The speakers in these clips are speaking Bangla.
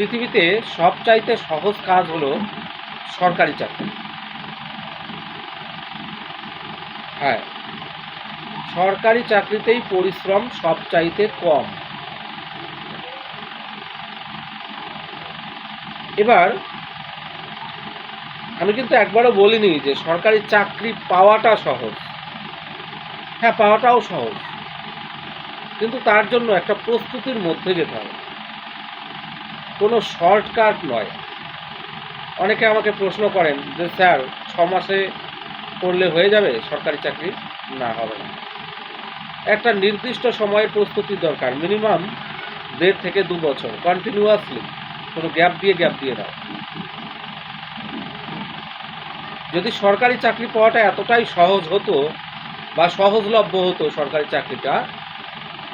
পৃথিবীতে সবচাইতে সহজ কাজ হলো সরকারি চাকরি। হ্যাঁ সরকারি চাকরিতেই পরিশ্রম সবচাইতে কম। এবার আমি কিন্তু একবারও বলিনি যে সরকারি চাকরি পাওয়াটা সহজ। হ্যাঁ পাওয়াটাও সহজ। কিন্তু তার জন্য একটা প্রস্তুতির মধ্যে যেতে হবে। কোনো শর্টকাট নয়। অনেকে আমাকে প্রশ্ন করেন যে, স্যার, ছ মাসে করলে হয়ে যাবে? সরকারি চাকরি? না, হবে না। একটা নির্দিষ্ট সময়ের প্রস্তুতির দরকার, মিনিমাম দেড় থেকে দু বছর কন্টিনিউয়াসলি কোনো গ্যাপ দিয়ে গ্যাপ দিয়ে দাও। যদি সরকারি চাকরি পাওয়াটা এতটাই সহজ হতো বা সহজলভ্য হতো সরকারি চাকরিটা,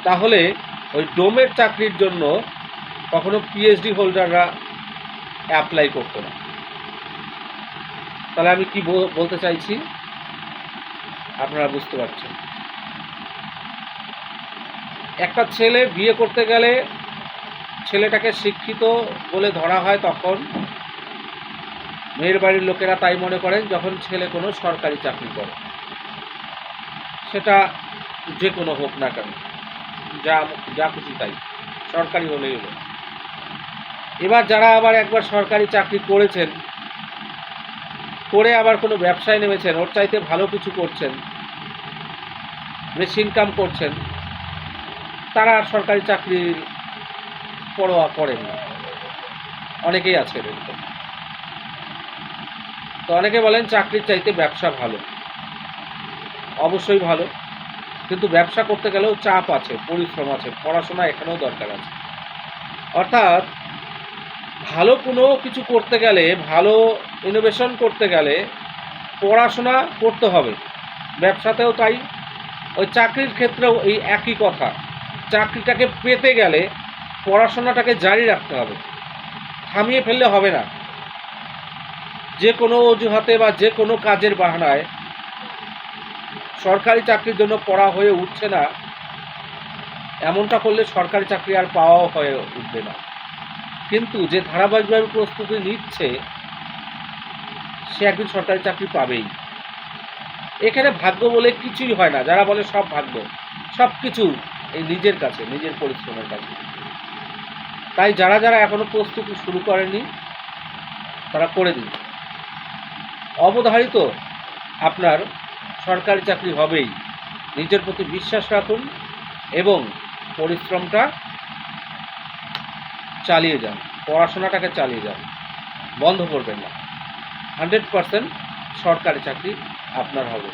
তাহলে ওই ডোমের চাকরির জন্য কখনো পিএইচডি হোল্ডাররা অ্যাপ্লাই করতো না। তাহলে আমি কি বলতে চাইছি? আপনারা বুঝতে পারছেন। একটা ছেলে বিয়ে করতে গেলে ছেলেটাকে শিক্ষিত বলে ধরা হয় তখন। মেয়ের বাড়ির লোকেরা তাই মনে করেন যখন ছেলে কোনো সরকারি চাকরি করে। সেটা যে কোনো হোক না কেন, যা যা খুশি তাই, সরকারি হলেই হলো এবার যারা আবার একবার সরকারি চাকরি করেছেন, করে আবার কোনো ব্যবসায় নেমেছেন, ওর চাইতে ভালো কিছু করছেন, বেশি ইনকাম করছেন, তারা আর সরকারি চাকরির পরোয়া করেন না। অনেকেই আছে এরকম তো অনেকে বলেন চাকরির চাইতে ব্যবসা ভালো। অবশ্যই ভালো। কিন্তু ব্যবসা করতে গেলেও চাপ আছে, পরিশ্রম আছে, পড়াশোনা এখানেও দরকার আছে। অর্থাৎ ভালো কোনো কিছু করতে গেলে, ভালো ইনোভেশন করতে গেলে পড়াশোনা করতে হবে। ব্যবসাতেও তাই। ওই চাকরির ক্ষেত্রেও এই একই কথা। চাকরিটাকে পেতে গেলে পড়াশোনাটাকে জারি রাখতে হবে। থামিয়ে ফেললে হবে না। যে কোনো অজুহাতে বা যে কোনো কাজের বাহানায় সরকারি চাকরির জন্য পড়া হয়ে উঠছে না, এমনটা করলে সরকারি চাকরি আর পাওয়াও হয়ে উঠবে না। কিন্তু যে ধারাবাহিকভাবে প্রস্তুতি নিচ্ছে, সে একদিন সরকারি চাকরি পাবেই। এখানে ভাগ্য বলে কিছুই হয় না। যারা বলে সব ভাগ্য, সব কিছু এই নিজের কাছে, নিজের পরিশ্রমের কাছে। তাই যারা যারা এখনও প্রস্তুতি শুরু করেনি, তারা করে দিন। অবধারিত আপনার সরকারি চাকরি হবেই। নিজের প্রতি বিশ্বাস রাখুন এবং পরিশ্রমটা চালিয়ে যান পড়াশোনাটাকে চালিয়ে যান বন্ধ করবেন না। হান্ড্রেড পারসেন্ট সরকারি চাকরি আপনার হবে।